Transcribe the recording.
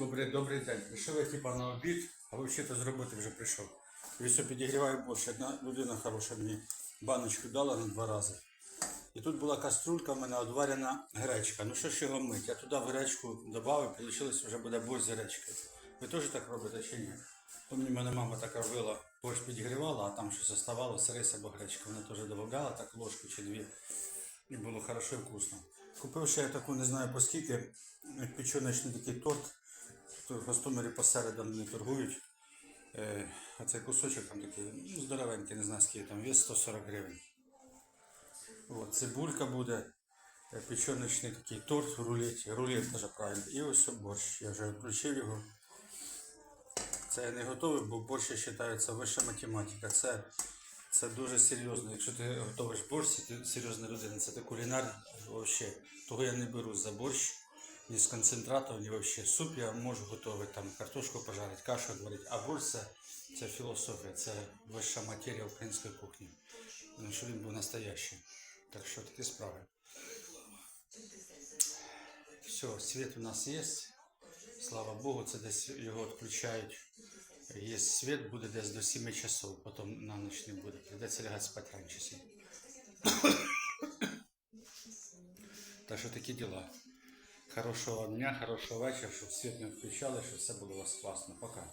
добрий, добрий день. Прийшов я типа на обід, а взагалі-то з роботи вже прийшов. І підігріваю борщ. Одна людина хороша мені баночку дала на два рази. І тут була каструлька в мене одварена гречка. Ну що ж його мить? Я туди в гречку додав, і вийшло, вже буде борщ з гречкою. Ви теж так робите чи ні? Помню, мене мама так робила, борщ підігрівала, а там щось оставалося, рис або гречка. Вона теж додавала так ложку чи дві. І було хорошо і вкусно. Купив ще я таку, не знаю по скільки, печеночний такий торт. Гостомелі посередам не торгують. Е, а цей кусочок там такий, ну, здоровенький, не знаю скільки там, вес 140 гривень. От, цибулька буде, е, печеночний такий торт в рулеті, рулет даже правильно. І ось борщ. Я вже відключив його. Це я не готовий, бо борщ вважається вища математика. Це, це дуже серйозно. Якщо ти готовиш борщ, ти серйозна людина, це ти кулінар взагалі. Того я не беру за борщ, ні з концентратом, ні взагалі. Суп я можу готувати, там картошку пожарити, кашу варити. А борщ це, це філософія, це вища матерія української кухні. Ну, щоб він настоящий. Так що такі справи. Все, світ у нас є. Слава Богу, це десь його відключають. Є світ, буде десь до 7 часов, потім на ніч не буде. Придеться лягати спати раніше. Так що такі діла. Хорошого дня, хорошого вечора, щоб світ не включали, щоб все було у вас класно. Пока.